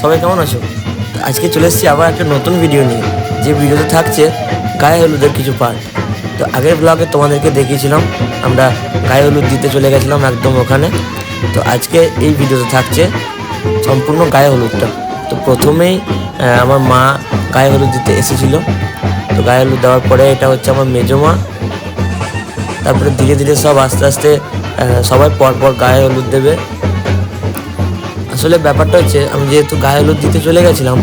সবাই কেমন আছো? আজকে চলে এসেছি আবার একটা নতুন ভিডিও নিয়ে। যে ভিডিওতে থাকছে গায়ে হলুদের কিছু পার্ট তো আগের ব্লগে তোমাদেরকে দেখিয়েছিলাম, আমরা গায়ে হলুদ দিতে চলে গেছিলাম একদম ওখানে। তো আজকে এই ভিডিওতে থাকছে সম্পূর্ণ গায়ে হলুদটা। তো প্রথমেই আমার মা গায়ে হলুদ দিতে এসেছিল। তো গায়ে হলুদ দেওয়ার পরে এটা হচ্ছে আমার মেজো মা। তারপরে ধীরে ধীরে সব আস্তে আস্তে সবাই পরপর গায়ে হলুদ দেবে। আসলে ব্যাপারটা হচ্ছে, আমি যেহেতু গায়ে হলুদ দিতে চলে গেছিলাম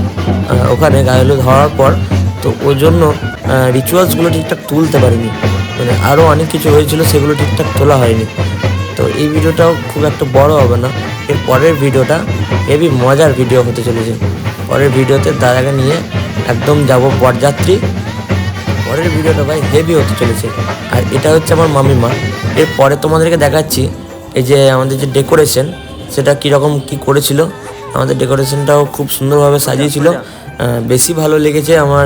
ওখানে গায়ে হলুদ হওয়ার পর, তো ওই জন্য রিচুয়ালসগুলো ঠিকঠাক তুলতে পারিনি। মানে আরও অনেক কিছু হয়েছিল, সেগুলো ঠিকঠাক তোলা হয়নি। তো এই ভিডিওটাও খুব একটা বড় হবে না। এর পরের ভিডিওটা হেভি মজার ভিডিও হতে চলেছে। পরের ভিডিওতে দাদাকে নিয়ে একদম যাব বরযাত্রী। পরের ভিডিওটা ভাই হেভি হতে চলেছে। আর এটা হচ্ছে আমার মামিমা। এর পরে তোমাদেরকে দেখাচ্ছি, এই যে আমাদের যে ডেকোরেশন সেটা কীরকম কি করেছিল, আমাদের ডেকোরেশনটাও খুব সুন্দরভাবে সাজিয়েছিল। বেশি ভালো লেগেছে আমার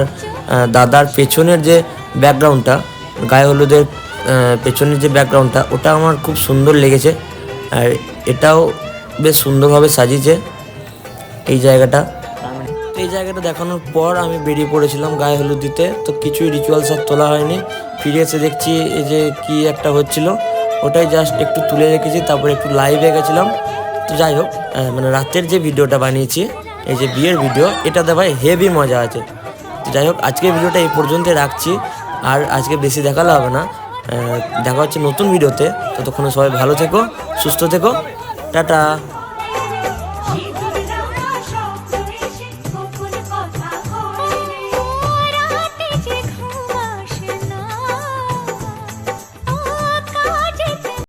দাদার পেছনের যে ব্যাকগ্রাউন্ডটা, গায়ে হলুদের পেছনের যে ব্যাকগ্রাউন্ডটা, ওটা আমার খুব সুন্দর লেগেছে। আর এটাও বেশ সুন্দরভাবে সাজিয়েছে এই জায়গাটা। এই জায়গাটা দেখানোর পর আমি বেরিয়ে পড়েছিলাম গায়ে হলুদ দিতে, তো কিছুই রিচুয়ালস আর তোলা হয়নি। ফিরে এসে দেখছি এই যে কি একটা হচ্ছিল, ওটাই জাস্ট একটু তুলে রেখেছি, তারপরে একটু লাইভে গেছিলাম। তো যাই হোক মানে রাতের যে ভিডিওটা বানিয়েছি, এই যে বিয়ের ভিডিও এটাতে ভাই হেভি মজা আছে। তো যাই হোক, আজকের ভিডিওটা এই পর্যন্তই রাখছি। আর আজকে বেশি দেখালে হবে না। দেখা হচ্ছে নতুন ভিডিওতে। ততক্ষণে সবাই ভালো থেকো, সুস্থ থেকো। টাটা।